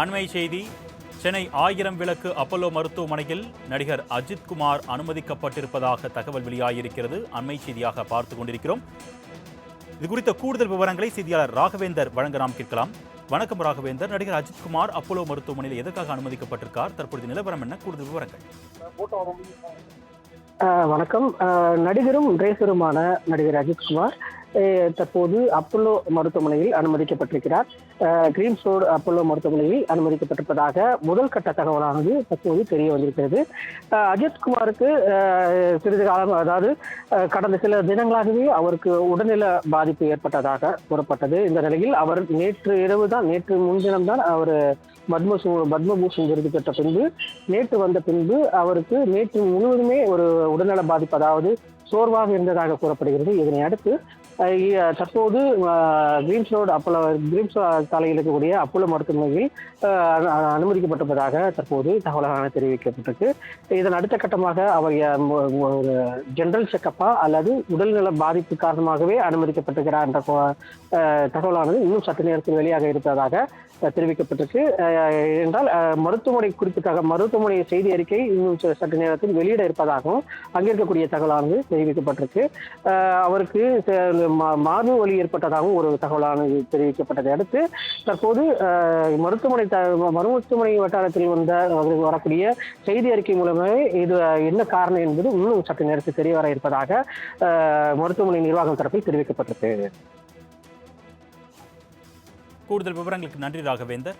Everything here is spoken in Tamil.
அண்மை செய்தி சென்னை ஆயிரம் விளக்கு அப்பல்லோ மருத்துவமனையில் நடிகர் அஜித் குமார் அனுமதிக்கப்பட்டிருப்பதாக தகவல் வெளியாகியிருக்கிறது. அண்மை செய்தியாக பார்த்து கொண்டிருக்கிறோம். இது குறித்த கூடுதல் விவரங்களை செய்தியாளர் ராகவேந்தர் வழங்க நாம் கேட்கலாம். வணக்கம் ராகவேந்தர். நடிகர் அஜித் குமார் அப்பல்லோ மருத்துவமனையில் எதற்காக அனுமதிக்கப்பட்டிருக்கார்? தற்பொழுது நிலவரம் என்ன? கூடுதல் விவரங்கள். வணக்கம். நடிகரும் ரேசருமான நடிகர் அஜித்குமார் தற்போது அப்பல்லோ மருத்துவமனையில் அனுமதிக்கப்பட்டிருக்கிறார். கிரீம்ஸ் ரோடு அப்பல்லோ மருத்துவமனையில் அனுமதிக்கப்பட்டிருப்பதாக முதல் கட்ட தகவலானது தற்போது தெரிய வந்திருக்கிறது. அஜித்குமாருக்கு சிறிது காலம் அதாவது கடந்த சில தினங்களாகவே அவருக்கு உடல்நல பாதிப்பு ஏற்பட்டதாக கூறப்பட்டது. இந்த நிலையில் அவர் நேற்று இரவு தான் நேற்று முன்தினம் தான் அவர் பத்மசூ பத்மபூஷன் விருது பெற்ற பின்பு நேற்று வந்த பின்பு அவருக்கு நேற்று முழுவதுமே ஒரு உடல்நல பாதிப்பு அதாவது சோர்வாக இருந்ததாக கூறப்படுகிறது. இதனை அடுத்து தற்போது கிரீம்ஸ் ரோடு அப்போலோ கிரீம்ஸ் சாலையில் இருக்கக்கூடிய அப்போலோ மருத்துவமனையில் அனுமதிக்கப்பட்டிருப்பதாக தற்போது தகவலான தெரிவிக்கப்பட்டிருக்கு. இதன் அடுத்த கட்டமாக அவர் ஒரு ஜென்ரல் செக்கப்பா அல்லது உடல்நல பாதிப்பு காரணமாகவே அனுமதிக்கப்பட்டிருக்கிறார் என்ற தகவலானது இன்னும் சற்று நேரத்தில் வெளியாக இருப்பதாக தெரிவிக்கப்பட்டிருக்கு. என்றால் மருத்துவமனை குறிப்புக்காக மருத்துவமனை செய்தி அறிக்கை இன்னும் ச- சற்று நேரத்தில் வெளியிட இருப்பதாகவும் அங்கே இருக்கக்கூடிய தகவலானது தெரிவிக்கப்பட்டிருக்கு. அவருக்கு மார்பு வலி ஏற்பட்டதாகவும் ஒரு தகவலானது தெரிவிக்கப்பட்டதை அடுத்து தற்போது மருத்துவமனை த- மருத்துவமனை வட்டாரத்தில் வந்த வரக்கூடிய செய்தி அறிக்கை மூலமே இது என்ன காரணம் என்பது இன்னும் சற்று நேரத்தில் தெரிய வர இருப்பதாக மருத்துவமனை நிர்வாகம் தரப்பில் தெரிவிக்கப்பட்டிருக்கு. கூடுதல் விவரங்களுக்கு நன்றி ராகவேந்தர்.